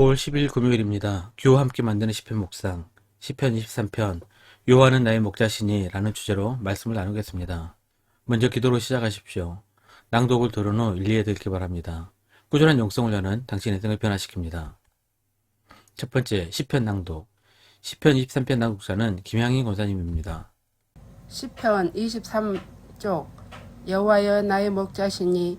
5월 10일 금요일입니다. 교와 함께 만드는 시편 묵상, 시편 23편, 요하는 나의 목자시니 라는 주제로 말씀을 나누겠습니다. 먼저 기도로 시작하십시오. 낭독을 들은 후 일리에 듣기 바랍니다. 꾸준한 여는 당신의 인생을 변화시킵니다. 첫 번째, 시편 낭독. 시편 23편 낭독자는 김향인 권사님입니다. 시편 23쪽 여호와여 나의 목자시니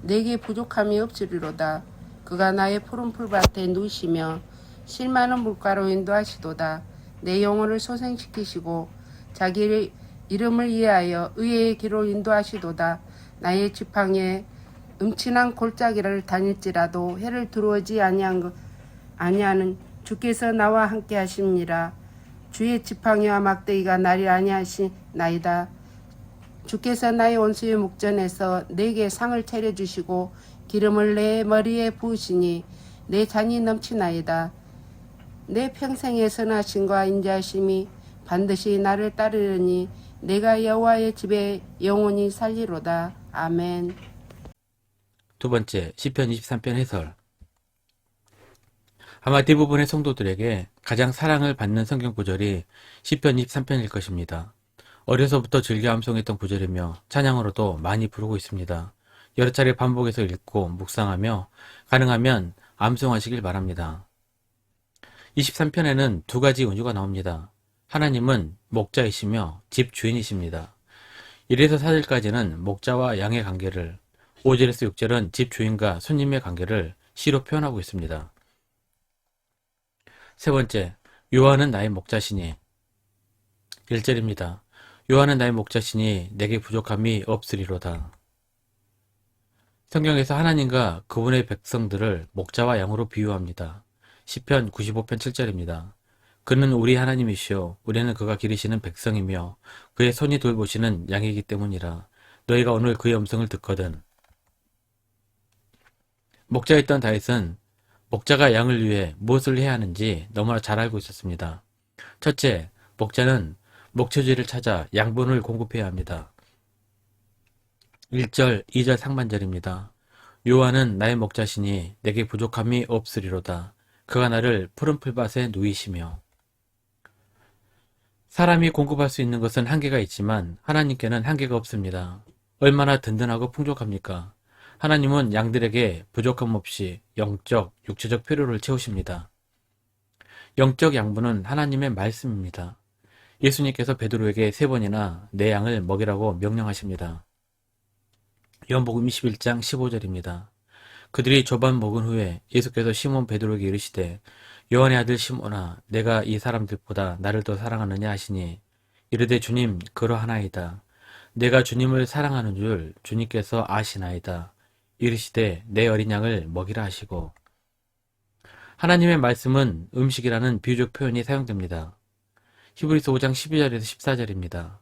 내게 부족함이 없으리로다 그가 나의 푸른 풀밭에 누시며 실 많은 물가로 인도하시도다. 내 영혼을 소생시키시고 자기 이름을 위하여 의의 길로 인도하시도다. 나의 지팡이에 음침한 골짜기를 다닐지라도 해를 들어오지 아니한 것 아니하는 주께서 나와 함께 하십니다. 주의 지팡이와 막대기가 나를 아니하시나이다. 주께서 나의 원수의 목전에서 내게 상을 차려주시고 기름을 내 머리에 부으시니 내 잔이 넘치나이다. 내 평생의 선하심과 인자하심이 반드시 나를 따르려니 내가 여호와의 집에 영원히 살리로다. 아멘. 두 번째, 시편 23편 해설. 아마 대부분의 성도들에게 가장 사랑을 받는 성경 구절이 시편 23편일 것입니다. 어려서부터 즐겨 암송했던 구절이며 찬양으로도 많이 부르고 있습니다. 여러 차례 반복해서 읽고 묵상하며 가능하면 암송하시길 바랍니다. 23편에는 두 가지 은유가 나옵니다. 하나님은 목자이시며 집 주인이십니다. 1에서 4절까지는 목자와 양의 관계를, 5절에서 6절은 집 주인과 손님의 관계를 시로 표현하고 있습니다. 세 번째, 요한은 나의 목자시니 1절입니다. 요한은 나의 목자시니 내게 부족함이 없으리로다. 성경에서 하나님과 그분의 백성들을 목자와 양으로 비유합니다. 시편 95편 7절입니다. 그는 우리 하나님이시요 우리는 그가 기르시는 백성이며 그의 손이 돌보시는 양이기 때문이라 너희가 오늘 그의 음성을 듣거든. 목자였던 다윗은 목자가 양을 위해 무엇을 해야 하는지 너무나 잘 알고 있었습니다. 첫째, 목자는 목초지를 찾아 양분을 공급해야 합니다. 1절, 2절 상반절입니다. 요한은 나의 목자시니 내게 부족함이 없으리로다. 그가 나를 푸른 풀밭에 누이시며 사람이 공급할 수 있는 것은 한계가 있지만 하나님께는 한계가 없습니다. 얼마나 든든하고 풍족합니까? 하나님은 양들에게 부족함 없이 영적, 육체적 필요를 채우십니다. 영적 양분은 하나님의 말씀입니다. 예수님께서 베드로에게 세 번이나 내 양을 먹이라고 명령하십니다. 요한복음 21장 15절입니다. 그들이 조반 먹은 후에 예수께서 시몬 베드로에게 이르시되 요한의 아들 시몬아 내가 이 사람들보다 나를 더 사랑하느냐 하시니 이르되 주님 그러하나이다. 내가 주님을 사랑하는 줄 주님께서 아시나이다. 이르시되 내 어린 양을 먹이라 하시고 하나님의 말씀은 음식이라는 비유적 표현이 사용됩니다. 히브리서 5장 12절에서 14절입니다.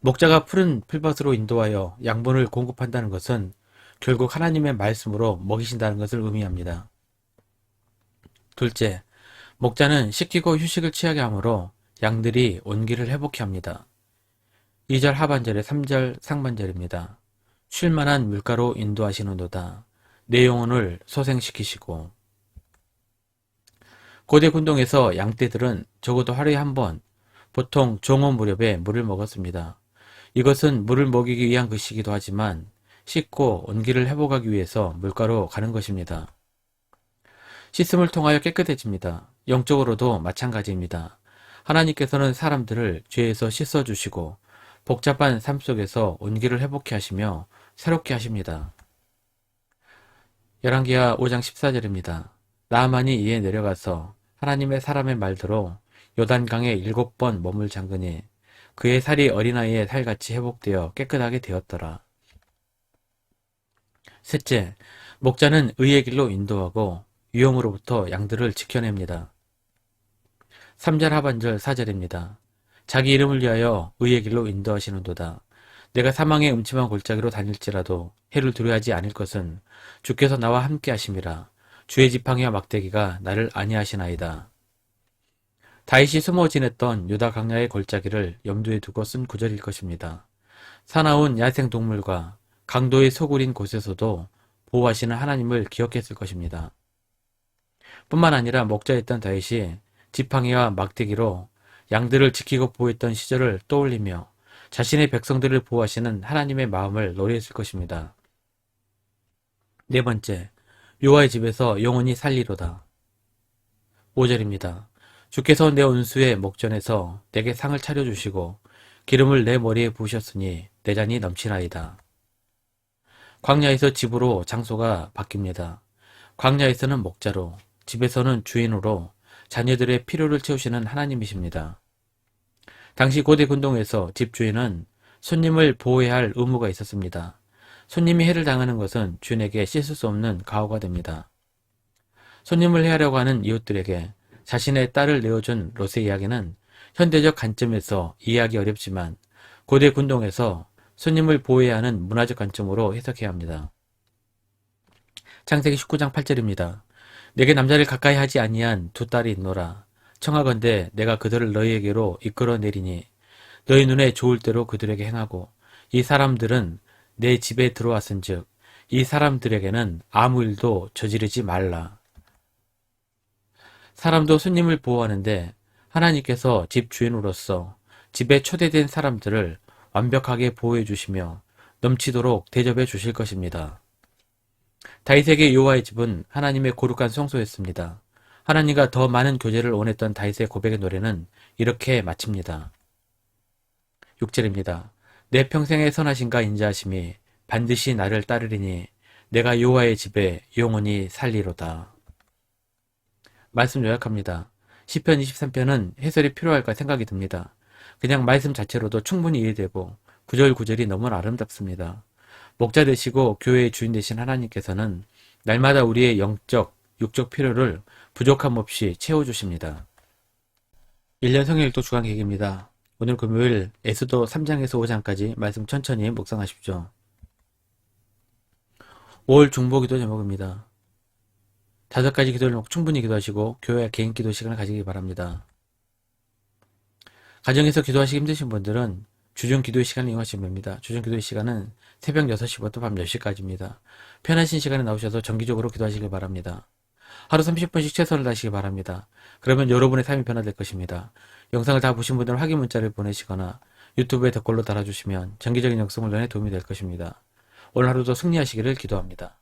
목자가 푸른 풀밭으로 인도하여 양분을 공급한다는 것은 결국 하나님의 말씀으로 먹이신다는 것을 의미합니다. 둘째, 목자는 씻기고 휴식을 취하게 하므로 양들이 온기를 회복케 합니다. 2절 하반절에 3절 상반절입니다. 쉴만한 물가로 인도하시는도다. 내 영혼을 소생시키시고 고대 군동에서 양떼들은 적어도 하루에 한 번 보통 종업 무렵에 물을 먹었습니다. 이것은 물을 먹이기 위한 것이기도 하지만 씻고 온기를 회복하기 위해서 물가로 가는 것입니다. 씻음을 통하여 깨끗해집니다. 영적으로도 마찬가지입니다. 하나님께서는 사람들을 죄에서 씻어주시고 복잡한 삶 속에서 온기를 회복케 하시며 새롭게 하십니다. 열왕기하 5장 14절입니다. 나만이 이에 내려가서 하나님의 사람의 말대로 요단강에 일곱 번 몸을 잠그니 그의 살이 어린아이의 살같이 회복되어 깨끗하게 되었더라. 셋째, 목자는 의의 길로 인도하고 위험으로부터 양들을 지켜냅니다. 3절 하반절 4절입니다. 자기 이름을 위하여 의의 길로 인도하시는도다. 내가 사망의 음침한 골짜기로 다닐지라도 해를 두려워하지 않을 것은 주께서 나와 함께 하심이라. 주의 지팡이와 막대기가 나를 안위하시나이다. 다윗이 숨어 지냈던 유다 강야의 골짜기를 염두에 두고 쓴 구절일 것입니다. 사나운 야생 동물과 강도의 소굴인 곳에서도 보호하시는 하나님을 기억했을 것입니다. 뿐만 아니라 목자였던 다윗이 지팡이와 막대기로 양들을 지키고 보호했던 시절을 떠올리며 자신의 백성들을 보호하시는 하나님의 마음을 노래했을 것입니다. 네 번째, 요하의 집에서 영원히 살리로다. 5절입니다. 주께서 내 온수의 목전에서 내게 상을 차려주시고 기름을 내 머리에 부으셨으니 내 잔이 넘치나이다. 광야에서 집으로 장소가 바뀝니다. 광야에서는 목자로, 집에서는 주인으로 자녀들의 필요를 채우시는 하나님이십니다. 당시 고대 군동에서 집주인은 손님을 보호해야 할 의무가 있었습니다. 손님이 해를 당하는 것은 주인에게 씻을 수 없는 가호가 됩니다. 손님을 해하려고 하는 이웃들에게 자신의 딸을 내어준 롯의 이야기는 현대적 관점에서 이해하기 어렵지만 고대 군동에서 손님을 보호해야 하는 문화적 관점으로 해석해야 합니다. 창세기 19장 8절입니다. 내게 남자를 가까이 하지 아니한 두 딸이 있노라. 청하건대 내가 그들을 너희에게로 이끌어내리니 너희 눈에 좋을 대로 그들에게 행하고 이 사람들은 내 집에 들어왔은즉 이 사람들에게는 아무 일도 저지르지 말라. 사람도 손님을 보호하는데 하나님께서 집 주인으로서 집에 초대된 사람들을 완벽하게 보호해 주시며 넘치도록 대접해 주실 것입니다. 다윗에게 요하의 집은 하나님의 거룩한 성소였습니다. 하나님과 더 많은 교제를 원했던 다윗의 고백의 노래는 이렇게 마칩니다. 6절입니다. 내 평생의 선하신가 인자하심이 반드시 나를 따르리니 내가 요하의 집에 영원히 살리로다. 말씀 요약합니다. 시편 23편은 해설이 필요할까 생각이 듭니다. 그냥 말씀 자체로도 충분히 이해되고 구절 구절이 너무 아름답습니다. 목자 되시고 교회의 주인 되신 하나님께서는 날마다 우리의 영적, 육적 필요를 부족함 없이 채워주십니다. 1년 성경일도 주간계획입니다. 오늘 금요일 에스도 3장에서 5장까지 말씀 천천히 묵상하십시오. 5월 중보기도 제목입니다. 다섯 가지 기도를 놓고 충분히 기도하시고 교회 개인 기도 시간을 가지기 바랍니다. 가정에서 기도하시기 힘드신 분들은 주중 기도의 시간을 이용하시면 됩니다. 주중 기도의 시간은 새벽 6시부터 밤 10시까지입니다. 편하신 시간에 나오셔서 정기적으로 기도하시길 바랍니다. 하루 30분씩 최선을 다하시기 바랍니다. 그러면 여러분의 삶이 변화될 것입니다. 영상을 다 보신 분들은 확인 문자를 보내시거나 유튜브에 댓글로 달아주시면 정기적인 영성 훈련에 도움이 될 것입니다. 오늘 하루도 승리하시기를 기도합니다.